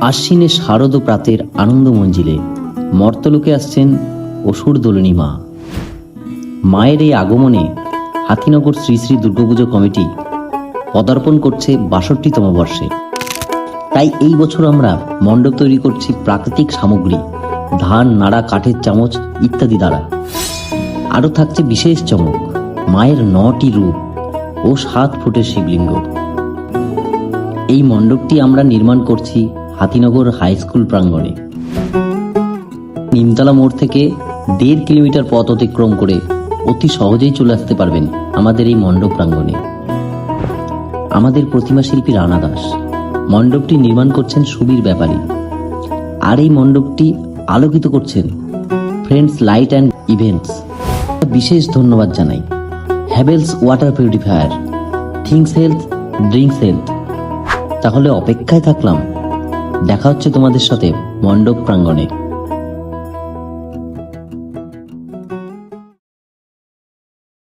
আশ্বিনে শারদ প্রাতের আনন্দ মঞ্জিলে মর্তলোকে আসছেন অসুর দোলনী মা। মায়ের এই আগমনে হাতিনগর শ্রী শ্রী দুর্গাপুজো কমিটি পদার্পণ করছে বাষট্টিতম বর্ষে। তাই এই বছর আমরা মণ্ডপ তৈরি করছি প্রাকৃতিক সামগ্রী, ধান, নাড়া, কাঠের চামচ ইত্যাদি দ্বারা। আরও থাকছে বিশেষ চমক, মায়ের নটি রূপ ও সাত ফুটের শিবলিঙ্গ। এই মণ্ডপটি আমরা নির্মাণ করছি হাতিনগর হাই স্কুল প্রাঙ্গণে। নিমতলা মোড় থেকে দেড় কিলোমিটার পথ অতিক্রম করে অতি সহজেই চলে আসতে পারবেন আমাদের এই মণ্ডপ প্রাঙ্গণে। আমাদের প্রতিমা শিল্পী রানা দাস। মণ্ডপটি নির্মাণ করছেন সুবীর ব্যাপারী। আর এই মণ্ডপটি আলোকিত করছেন ফ্রেন্ডস লাইট অ্যান্ড ইভেন্টস। বিশেষ ধন্যবাদ জানাই। Havells water purifier, things health drinks health. তাহলে অপেক্ষায় থাকলাম। দেখা হচ্ছে তোমাদের সাথে মণ্ডপ প্রাঙ্গণে।